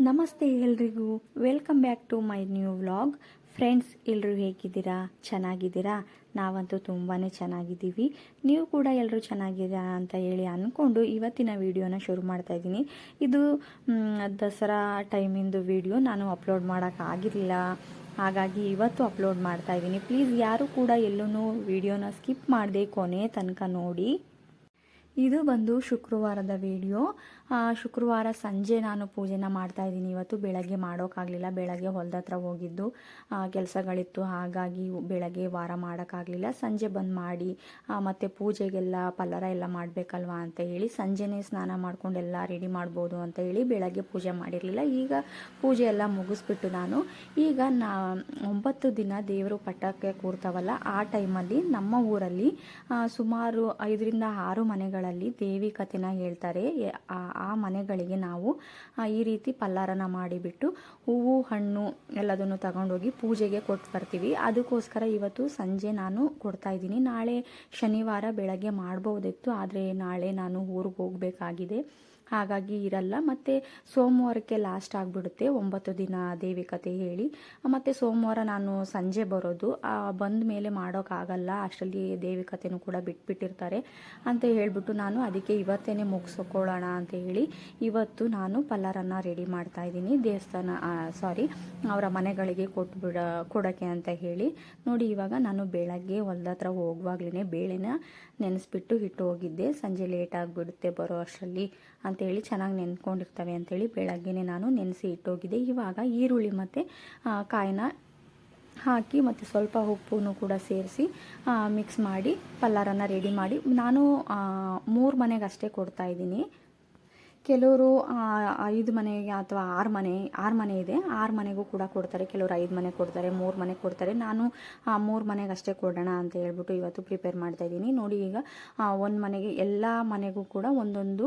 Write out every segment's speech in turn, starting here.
ನಮಸ್ತೆ ಎಲ್ರಿಗೂ. Welcome back to my new vlog friends ಎಲ್ಲರೂ ಹೇಗಿದ್ದೀರಾ? ಚೆನ್ನಾಗಿದ್ದೀರಾ? ನಾವಂತೂ ತುಂಬಾ ಚೆನ್ನಾಗಿದ್ದೀವಿ. ನೀವು ಕೂಡ ಎಲ್ಲರೂ ಚೆನ್ನಾಗಿದ್ದೀರಾ ಅಂತ ಹೇಳಿ ಅಂದ್ಕೊಂಡು ಇವತ್ತಿನ ವಿಡಿಯೋನ ಶುರು ಮಾಡ್ತಾ ಇದ್ದೀನಿ. ಇದು ದಸರಾ ಟೈಮಿಂದು ವೀಡಿಯೋ. ನಾನು ಅಪ್ಲೋಡ್ ಮಾಡೋಕ್ಕಾಗಿರಲಿಲ್ಲ ಹಾಗಾಗಿ ಇವತ್ತು ಅಪ್ಲೋಡ್ ಮಾಡ್ತಾ ಇದ್ದೀನಿ. ಪ್ಲೀಸ್ ಯಾರು ಕೂಡ ಎಲ್ಲೂ ವೀಡಿಯೋನ ಸ್ಕಿಪ್ ಮಾಡದೆ ಕೊನೆ ತನಕ ನೋಡಿ. ಇದು ಬಂದು ಶುಕ್ರವಾರದ ವಿಡಿಯೋ. ಶುಕ್ರವಾರ ಸಂಜೆ ನಾನು ಪೂಜೆನ ಮಾಡ್ತಾ ಇದ್ದೀನಿ. ಇವತ್ತು ಬೆಳಗ್ಗೆ ಮಾಡೋಕ್ಕಾಗಲಿಲ್ಲ ಬೆಳಗ್ಗೆ ಹೊಲದ ಹತ್ರ ಹೋಗಿದ್ದು ಕೆಲಸಗಳಿತ್ತು. ಹಾಗಾಗಿ ಬೆಳಗ್ಗೆ ವಾರ ಮಾಡೋಕ್ಕಾಗಲಿಲ್ಲ. ಸಂಜೆ ಬಂದು ಮಾಡಿ ಮತ್ತು ಪೂಜೆಗೆಲ್ಲ ಪಲ್ಲರ ಎಲ್ಲ ಮಾಡಬೇಕಲ್ವಾ ಅಂತ ಹೇಳಿ ಸಂಜೆನೇ ಸ್ನಾನ ಮಾಡ್ಕೊಂಡು ಎಲ್ಲ ರೆಡಿ ಮಾಡ್ಬೋದು ಅಂತ ಹೇಳಿ ಬೆಳಗ್ಗೆ ಪೂಜೆ ಮಾಡಿರಲಿಲ್ಲ. ಈಗ ಪೂಜೆ ಎಲ್ಲ ಮುಗಿಸ್ಬಿಟ್ಟು ನಾನು, ಈಗ ನಾ, ಒಂಬತ್ತು ದಿನ ದೇವರು ಪಟ್ಟಕ್ಕೆ ಕೂರ್ತಾವಲ್ಲ, ಆ ಟೈಮಲ್ಲಿ ನಮ್ಮ ಊರಲ್ಲಿ ಸುಮಾರು ಐದರಿಂದ ಆರು ಮನೆಗಳಲ್ಲಿ ದೇವಿ ಕಥೆನ ಹೇಳ್ತಾರೆ. ಆ ಮನೆಗಳಿಗೆ ನಾವು ಈ ರೀತಿ ಪಲ್ಲಾರನ ಮಾಡಿಬಿಟ್ಟು ಹೂವು, ಹಣ್ಣು ಎಲ್ಲದನ್ನು ತಗೊಂಡೋಗಿ ಪೂಜೆಗೆ ಕೊಟ್ಟು ಬರ್ತೀವಿ. ಅದಕ್ಕೋಸ್ಕರ ಇವತ್ತು ಸಂಜೆ ನಾನು ಕೊಡ್ತಾ ಇದ್ದೀನಿ. ನಾಳೆ ಶನಿವಾರ ಬೆಳಗ್ಗೆ ಮಾಡ್ಬೋದಿತ್ತು, ಆದರೆ ನಾಳೆ ನಾನು ಊರಿಗೆ ಹೋಗಬೇಕಾಗಿದೆ. ಹಾಗಾಗಿ ಇರಲ್ಲ. ಮತ್ತು ಸೋಮವಾರಕ್ಕೆ ಲಾಸ್ಟ್ ಆಗಿಬಿಡುತ್ತೆ. ಒಂಬತ್ತು ದಿನ ದೇವಿ ಕತೆ ಹೇಳಿ. ಮತ್ತು ಸೋಮವಾರ ನಾನು ಸಂಜೆ ಬರೋದು. ಬಂದ ಮೇಲೆ ಮಾಡೋಕ್ಕಾಗಲ್ಲ ಅಷ್ಟರಲ್ಲಿ ದೇವಿ ಕಥೆನೂ ಕೂಡ ಬಿಟ್ಬಿಟ್ಟಿರ್ತಾರೆ ಅಂತ ಹೇಳಿಬಿಟ್ಟು ನಾನು ಅದಕ್ಕೆ ಇವತ್ತೇ ಮುಗಿಸ್ಕೊಳ್ಳೋಣ ಅಂತ ಹೇಳಿ ಇವತ್ತು ನಾನು ಪಲ್ಲರನ್ನು ರೆಡಿ ಮಾಡ್ತಾ ಇದ್ದೀನಿ. ದೇವಸ್ಥಾನ ಸಾರಿ ಅವರ ಮನೆಗಳಿಗೆ ಕೊಟ್ಬಿಡ ಕೊಡೋಕ್ಕೆ ಅಂತ ಹೇಳಿ. ನೋಡಿ, ಇವಾಗ ನಾನು ಬೆಳಗ್ಗೆ ಹೊಲ್ದ ಹತ್ರ ಹೋಗುವಾಗ್ಲೇ ಬೇಳೆನ ನೆನೆಸ್ಬಿಟ್ಟು ಇಟ್ಟು ಹೋಗಿದ್ದೆ. ಸಂಜೆ ಲೇಟ್ ಆಗಿಬಿಡುತ್ತೆ ಬರೋ ಅಷ್ಟರಲ್ಲಿ ಅಂತೇಳಿ ಚೆನ್ನಾಗಿ ನೆನ್ಕೊಂಡಿರ್ತವೆ ಅಂತೇಳಿ ಬೆಳಗ್ಗೆನೆ ನಾನು ನೆನೆಸಿ ಇಟ್ಟೋಗಿದ್ದೆ. ಇವಾಗ ಈರುಳ್ಳಿ ಮತ್ತು ಕಾಯಿನ ಹಾಕಿ ಮತ್ತು ಸ್ವಲ್ಪ ಉಪ್ಪನ್ನು ಕೂಡ ಸೇರಿಸಿ ಮಿಕ್ಸ್ ಮಾಡಿ, ಪಲ್ಲಾರನ್ನು ರೆಡಿ ಮಾಡಿ, ನಾನು ಮೂರು ಮನೆಗೆ ಅಷ್ಟೇ ಕೊಡ್ತಾ ಇದ್ದೀನಿ. ಕೆಲವರು ಆ, ಐದು ಮನೆಗೆ ಅಥವಾ ಆರು ಮನೆ ಆರು ಮನೆ ಇದೆ. ಆರು ಮನೆಗೂ ಕೂಡ ಕೊಡ್ತಾರೆ. ಕೆಲವರು ಐದು ಮನೆ ಕೊಡ್ತಾರೆ ಮೂರು ಮನೆ ಕೊಡ್ತಾರೆ. ನಾನು ಮೂರು ಮನೆಗೆ ಅಷ್ಟೇ ಕೊಡೋಣ ಅಂತ ಹೇಳ್ಬಿಟ್ಟು ಇವತ್ತು ಪ್ರಿಪೇರ್ ಮಾಡ್ತಾ ಇದ್ದೀನಿ. ನೋಡಿ ಈಗ ಒಂದು ಮನೆಗೆ ಎಲ್ಲ ಮನೆಗೂ ಕೂಡ ಒಂದೊಂದು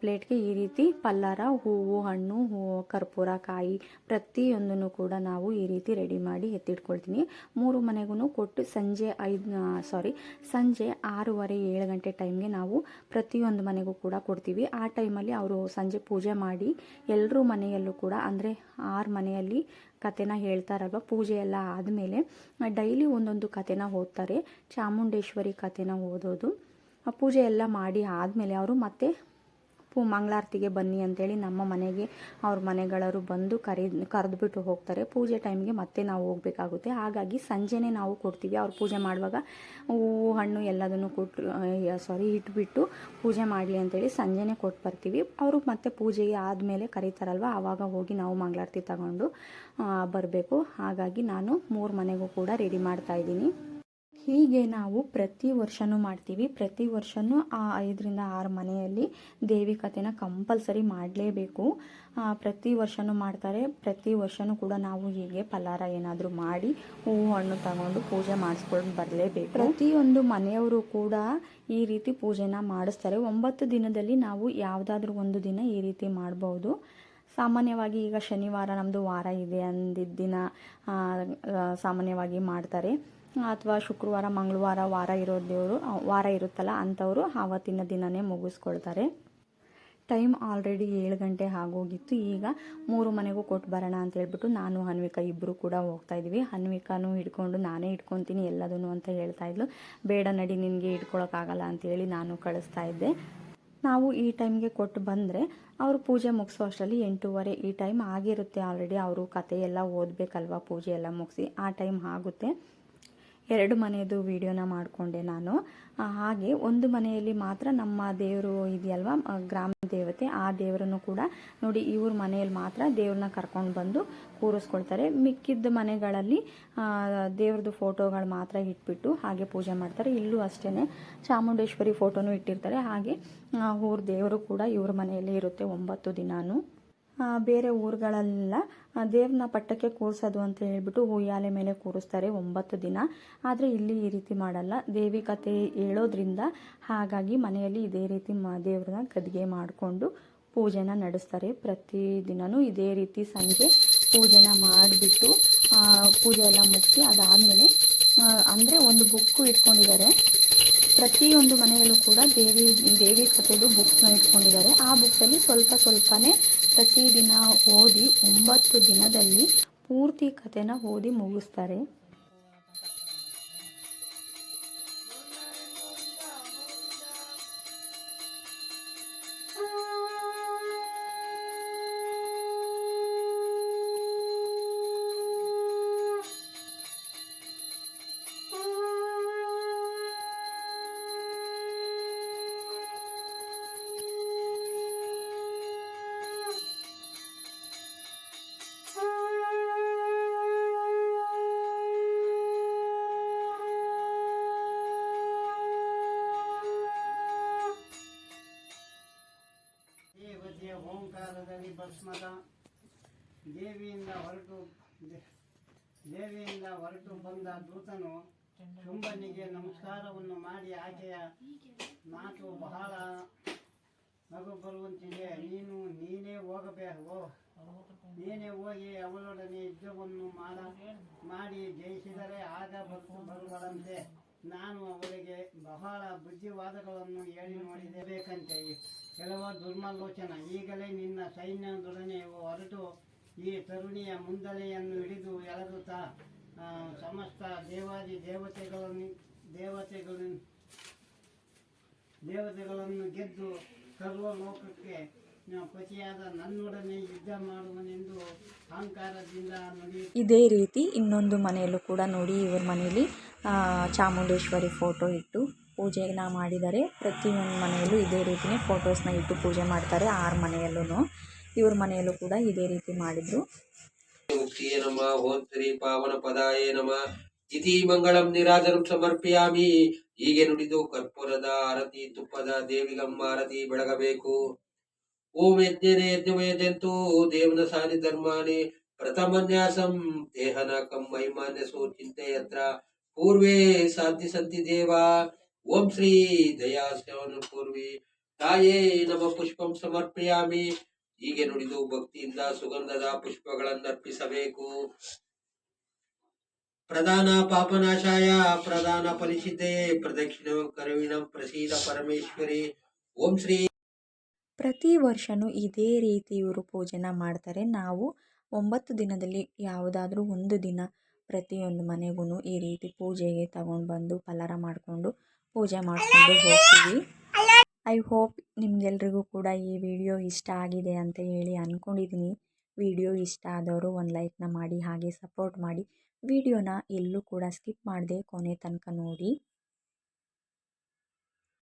ಪ್ಲೇಟ್ಗೆ ಈ ರೀತಿ ಪಲ್ಲಾರ ಹೂವು ಹಣ್ಣು ಹೂವು ಕರ್ಪೂರ ಕಾಯಿ ಪ್ರತಿಯೊಂದನ್ನು ಕೂಡ ನಾವು ಈ ರೀತಿ ರೆಡಿ ಮಾಡಿ ಎತ್ತಿಟ್ಕೊಳ್ತೀನಿ. ಮೂರು ಮನೆಗೂ ಕೊಟ್ಟು ಸಂಜೆ ಐದು ಸಾರಿ ಸಂಜೆ ಆರೂವರೆ ಏಳು ಗಂಟೆ ಟೈಮ್ಗೆ ನಾವು ಪ್ರತಿಯೊಂದು ಮನೆಗೂ ಕೂಡ ಕೊಡ್ತೀವಿ. ಆ ಟೈಮಲ್ಲಿ ಅವರು ಸಂಜೆ ಪೂಜೆ ಮಾಡಿ ಎಲ್ಲರೂ ಮನೆಯಲ್ಲೂ ಕೂಡ, ಅಂದರೆ ಆರು ಮನೆಯಲ್ಲಿ ಕತೆನ ಹೇಳ್ತಾರಲ್ವ, ಪೂಜೆ ಎಲ್ಲ ಆದಮೇಲೆ ಡೈಲಿ ಒಂದೊಂದು ಕತೆನ ಓದ್ತಾರೆ. ಚಾಮುಂಡೇಶ್ವರಿ ಕತೆನ ಓದೋದು. ಪೂಜೆ ಎಲ್ಲ ಮಾಡಿ ಆದಮೇಲೆ ಅವರು ಮತ್ತೆ ಪೂ ಮಂಗಳಾರತಿಗೆ ಬನ್ನಿ ಅಂತೇಳಿ ನಮ್ಮ ಮನೆಗೆ ಅವ್ರ ಮನೆಗಳವರು ಬಂದು ಕರಿ, ಕರೆದುಬಿಟ್ಟು ಹೋಗ್ತಾರೆ. ಪೂಜೆ ಟೈಮ್ಗೆ ಮತ್ತೆ ನಾವು ಹೋಗಬೇಕಾಗುತ್ತೆ. ಹಾಗಾಗಿ ಸಂಜೆನೇ ನಾವು ಕೊಡ್ತೀವಿ. ಅವ್ರು ಪೂಜೆ ಮಾಡುವಾಗ ಹೂವು, ಹಣ್ಣು ಎಲ್ಲದನ್ನು ಕೊಟ್ಟು ಸಾರಿ ಇಟ್ಬಿಟ್ಟು ಪೂಜೆ ಮಾಡಲಿ ಅಂತೇಳಿ ಸಂಜೆನೇ ಕೊಟ್ಟು ಬರ್ತೀವಿ. ಅವರು ಮತ್ತೆ ಪೂಜೆಗೆ ಆದಮೇಲೆ ಕರೀತಾರಲ್ವ? ಆವಾಗ ಹೋಗಿ ನಾವು ಮಂಗಳಾರತಿ ತಗೊಂಡು ಬರಬೇಕು. ಹಾಗಾಗಿ ನಾನು ಮೂರು ಮನೆಗೂ ಕೂಡ ರೆಡಿ ಮಾಡ್ತಾ ಇದ್ದೀನಿ. ಹೀಗೆ ನಾವು ಪ್ರತಿ ವರ್ಷನೂ ಮಾಡ್ತೀವಿ. ಪ್ರತಿ ವರ್ಷನೂ ಆ ಐದರಿಂದ ಆರು ಮನೆಯಲ್ಲಿ ದೇವಿ ಕಥೆನ ಕಂಪಲ್ಸರಿ ಮಾಡಲೇಬೇಕು. ಪ್ರತಿ ವರ್ಷನೂ ಮಾಡ್ತಾರೆ. ಪ್ರತಿ ವರ್ಷನೂ ಕೂಡ ನಾವು ಹೀಗೆ ಫಲಾರ ಏನಾದರೂ ಮಾಡಿ ಹೂವು, ಹಣ್ಣು ತಗೊಂಡು ಪೂಜೆ ಮಾಡಿಸ್ಕೊಂಡು ಬರಲೇಬೇಕು. ಪ್ರತಿಯೊಂದು ಮನೆಯವರು ಕೂಡ ಈ ರೀತಿ ಪೂಜೆನ ಮಾಡಿಸ್ತಾರೆ. ಒಂಬತ್ತು ದಿನದಲ್ಲಿ ನಾವು ಯಾವುದಾದ್ರೂ ಒಂದು ದಿನ ಈ ರೀತಿ ಮಾಡ್ಬೋದು. ಸಾಮಾನ್ಯವಾಗಿ ಈಗ ಶನಿವಾರ ನಮ್ಮದು ವಾರ ಇದೆ ಅಂದಿದ್ದ ದಿನ ಸಾಮಾನ್ಯವಾಗಿ ಮಾಡ್ತಾರೆ. ಅಥವಾ ಶುಕ್ರವಾರ, ಮಂಗಳವಾರ ವಾರ ಇರೋ ದೇವರು ವಾರ ಇರುತ್ತಲ್ಲ ಅಂಥವರು ಆವತ್ತಿನ ದಿನನೇ ಮುಗಿಸ್ಕೊಳ್ತಾರೆ. ಟೈಮ್ ಆಲ್ರೆಡಿ ಏಳು ಗಂಟೆ ಆಗೋಗಿತ್ತು. ಈಗ ಮೂರು ಮನೆಗೂ ಕೊಟ್ಟು ಬರೋಣ ಅಂತ ಹೇಳ್ಬಿಟ್ಟು ನಾನು, ಹನ್ವಿಕ ಇಬ್ಬರು ಕೂಡ ಹೋಗ್ತಾ ಇದ್ವಿ ಹನ್ವಿಕಾನು ಹಿಡ್ಕೊಂಡು ನಾನೇ ಇಟ್ಕೊತೀನಿ ಎಲ್ಲದನ್ನು ಅಂತ ಹೇಳ್ತಾ ಇದ್ಲು. ಬೇಡ ನಡಿ, ನಿನಗೆ ಇಟ್ಕೊಳಕ್ಕಾಗಲ್ಲ ಅಂತೇಳಿ ನಾನು ಕಳಿಸ್ತಾ ಇದ್ದೆ. ನಾವು ಈ ಟೈಮ್ಗೆ ಕೊಟ್ಟು ಬಂದರೆ ಅವರು ಪೂಜೆ ಮುಗಿಸೋ ಅಷ್ಟರಲ್ಲಿ ಎಂಟೂವರೆ ಈ ಟೈಮ್ ಆಗಿರುತ್ತೆ ಆಲ್ರೆಡಿ. ಅವರು ಕತೆ ಎಲ್ಲ ಓದಬೇಕಲ್ವ ಪೂಜೆ ಎಲ್ಲ ಮುಗಿಸಿ, ಆ ಟೈಮ್ ಆಗುತ್ತೆ. ಎರಡು ಮನೆಯದು ವಿಡಿಯೋನ ಮಾಡಿಕೊಂಡೆ ನಾನು. ಹಾಗೆ ಒಂದು ಮನೆಯಲ್ಲಿ ಮಾತ್ರ ನಮ್ಮ ದೇವರು ಇದೆಯಲ್ವ? ಗ್ರಾಮ ದೇವತೆ, ಆ ದೇವರನ್ನು ಕೂಡ ನೋಡಿ ಇವ್ರ ಮನೆಯಲ್ಲಿ ಮಾತ್ರ ದೇವ್ರನ್ನ ಕರ್ಕೊಂಡು ಬಂದು ಕೂರಿಸ್ಕೊಳ್ತಾರೆ. ಮಿಕ್ಕಿದ್ದ ಮನೆಗಳಲ್ಲಿ ದೇವ್ರದ್ದು ಫೋಟೋಗಳು ಮಾತ್ರ ಇಟ್ಬಿಟ್ಟು ಹಾಗೆ ಪೂಜೆ ಮಾಡ್ತಾರೆ. ಇಲ್ಲೂ ಅಷ್ಟೇ ಚಾಮುಂಡೇಶ್ವರಿ ಫೋಟೋನು ಇಟ್ಟಿರ್ತಾರೆ. ಹಾಗೆ ಊರ ದೇವರು ಕೂಡ ಇವ್ರ ಮನೆಯಲ್ಲೇ ಇರುತ್ತೆ ಒಂಬತ್ತು ದಿನಾನು. ಬೇರೆ ಊರುಗಳಲ್ಲೆಲ್ಲ ದೇವ್ರನ್ನ ಪಟ್ಟಕ್ಕೆ ಕೂರಿಸೋದು ಅಂತ ಹೇಳ್ಬಿಟ್ಟು ಉಯ್ಯಾಲೆ ಮೇಲೆ ಕೂರಿಸ್ತಾರೆ ಒಂಬತ್ತು ದಿನ. ಆದರೆ ಇಲ್ಲಿ ಈ ರೀತಿ ಮಾಡಲ್ಲ. ದೇವಿ ಕತೆ ಹೇಳೋದ್ರಿಂದ ಹಾಗಾಗಿ ಮನೆಯಲ್ಲಿ ಇದೇ ರೀತಿ ಮ, ದೇವ್ರನ್ನ ಗದ್ಗೆ ಮಾಡಿಕೊಂಡು ಪೂಜೆನ ನಡೆಸ್ತಾರೆ. ಪ್ರತಿದಿನವೂ ಇದೇ ರೀತಿ ಸಂಜೆ ಪೂಜೆನ ಮಾಡಿಬಿಟ್ಟು ಪೂಜೆ ಎಲ್ಲ ಮುಗಿಸಿ ಅದಾದಮೇಲೆ ಅಂದರೆ ಒಂದು ಬುಕ್ಕು ಇಟ್ಕೊಂಡಿದ್ದಾರೆ. ಪ್ರತಿಯೊಂದು ಮನೆಯಲ್ಲೂ ಕೂಡ ದೇವಿ ದೇವಿ ಕಥೆದು ಬುಕ್ಸ್ನ ಇಟ್ಕೊಂಡಿದ್ದಾರೆ. ಆ ಬುಕ್ಸಲ್ಲಿ ಸ್ವಲ್ಪ ಸ್ವಲ್ಪನೇ ಪ್ರತಿದಿನ ಓದಿ ಒಂಬತ್ತು ದಿನದಲ್ಲಿ ಪೂರ್ತಿ ಕಥೆನ ಓದಿ ಮುಗಿಸ್ತಾರೆ. ಓಂಕಾರದಲ್ಲಿ ಭಸ್ಮದ ದೇವಿಯಿಂದ ಹೊರಟು ದೇವಿಯಿಂದ ಹೊರಟು ಬಂದ ದೂತನು ಶುಂಭನಿಗೆ ನಮಸ್ಕಾರವನ್ನು ಮಾಡಿ ಆಕೆಯ ಮಾತು ಬಹಳ ನಗು ಬರುವಂತಿದೆ ನೀನು ನೀನೇ ಹೋಗಬೇಕು? ನೀನೇ ಹೋಗಿ ಅವಳೊಡನೆ ಯುದ್ಧವನ್ನು ಮಾಡ ಮಾಡಿ ಜಯಿಸಿದರೆ ಆಗ ಬರು ಬರುವಳಂತೆ. ನಾನು ಅವರಿಗೆ ಬಹಳ ಬುದ್ಧಿವಾದಗಳನ್ನು ಹೇಳಿ ನೋಡಿದೆ ಬೇಕಂತೆ ಕೆಲವು ದುರ್ಮಾಲೋಚನ. ಈಗಲೇ ನಿನ್ನ ಸೈನ್ಯದೊಡನೆ ಹೊರಟು ಈ ತರುಣಿಯ ಮುಂದಲೆಯನ್ನು ಹಿಡಿದು ಎಳೆದುತ್ತಾ ಸಮಸ್ತ ದೇವಾದಿ ದೇವತೆಗಳನ್ನು ದೇವತೆಗಳನ್ನು ದೇವತೆಗಳನ್ನು ಗೆದ್ದು ಸರ್ವ ಲೋಕಕ್ಕೆ ಪತಿಯಾದ ನನ್ನೊಡನೆ ಯುದ್ಧ ಮಾಡುವನೆಂದು ಅಹಂಕಾರದಿಂದ ನುಡಿ ಇದೇ ರೀತಿ ಇನ್ನೊಂದು ಮನೆಯಲ್ಲೂ ಕೂಡ ನೋಡಿ, ಇವರ ಮನೆಯಲ್ಲಿ ಚಾಮುಂಡೇಶ್ವರಿ ಫೋಟೋ ಇಟ್ಟು ಪೂಜೆನ ಮಾಡಿದ್ದಾರೆ ಪ್ರತಿಯೊಂದು ಮನೆಯಲ್ಲೂ ಇದೇ ರೀತಿಯೇ ಫೋಟೋಸ್ನ ಇಟ್ಟು ಪೂಜೆ ಮಾಡ್ತಾರೆ ಆರು ಮನೆಯಲ್ಲೂ ಇವ್ರ ಮನೆಯಲ್ಲೂ ಕೂಡ ಇದೇ ರೀತಿ ಮಾಡಿದ್ರು. ಪಾವನ ಪದಾಯೇ ನಮ. ಇತಿ ಮಂಗಳಂ ನಿರಾಜನಂ ಸಮರ್ಪಿಯಾಮಿ. ಹೀಗೆ ನುಡಿದು ಕರ್ಪೂರದ ಆರತಿ, ತುಪ್ಪದ ದೇವಿಗಮ್ಮ ಆರತಿ ಬೆಳಗಬೇಕು. ಓಂ ಯಜ್ಞನೆ ಯಜ್ಞಮಯ ಜಂತು, ದೇವನ ಸಾನಿ ಧರ್ಮಾನಿ ಪ್ರಥಮನ್ಯಾಸಂ ದೇಹನ ಕಂ ಮಹಿಮಾನ್ಯ ಸೋ ಚಿಂತೆಯತ್ರ. ಪೂರ್ವೇ ಸಾಧ್ಯ ಸಂತಿ ದೇವ. ಓಂ ಶ್ರೀ ಶ್ರವಣ ಪೂರ್ವಿ. ತಾಯೇ ನಮ ಪುಷ್ಪಂ ಸಮರ್ಪಯಾಮಿ. ಹೀಗೆ ನುಡಿದು ಭಕ್ತಿಯಿಂದ ಸುಗಂಧದ ಪುಷ್ಪಗಳನ್ನು ಅರ್ಪಿಸಬೇಕು. ಪ್ರಧಾನ ಪಾಪನಾಶಾಯ, ಪ್ರಧಾನ ಫಲಿಸಿದ್ದೆ ಪ್ರದಕ್ಷಿಣ ಕರುವಿನ ಪ್ರಸೀದ ಪರಮೇಶ್ವರಿ. ಓಂ ಶ್ರೀ ಪ್ರತಿ ವರ್ಷನೂ ಇದೇ ರೀತಿ ಇವರು ಪೂಜೆನ ಮಾಡ್ತಾರೆ. ನಾವು ಒಂಬತ್ತು ದಿನದಲ್ಲಿ ಯಾವುದಾದ್ರೂ ಒಂದು ದಿನ ಪ್ರತಿಯೊಂದು ಮನೆಗೂ ಈ ರೀತಿ ಪೂಜೆಗೆ ತಗೊಂಡು ಬಂದು ಫಲಾರ ಮಾಡಿಕೊಂಡು ಪೂಜೆ ಮಾಡಿಕೊಂಡು ಹೋಗ್ತೀವಿ. ಐ ಹೋಪ್ ನಿಮಗೆಲ್ರಿಗೂ ಕೂಡ ಈ ವಿಡಿಯೋ ಇಷ್ಟ ಆಗಿದೆ ಅಂತ ಹೇಳಿ ಅಂದ್ಕೊಂಡಿದ್ದೀನಿ ವಿಡಿಯೋ ಇಷ್ಟ ಆದವರು ಒಂದು ಲೈಕ್ನ ಮಾಡಿ, ಹಾಗೆ ಸಪೋರ್ಟ್ ಮಾಡಿ. ವಿಡಿಯೋನ ಎಲ್ಲೂ ಕೂಡ ಸ್ಕಿಪ್ ಮಾಡದೆ ಕೊನೆ ತನಕ ನೋಡಿ.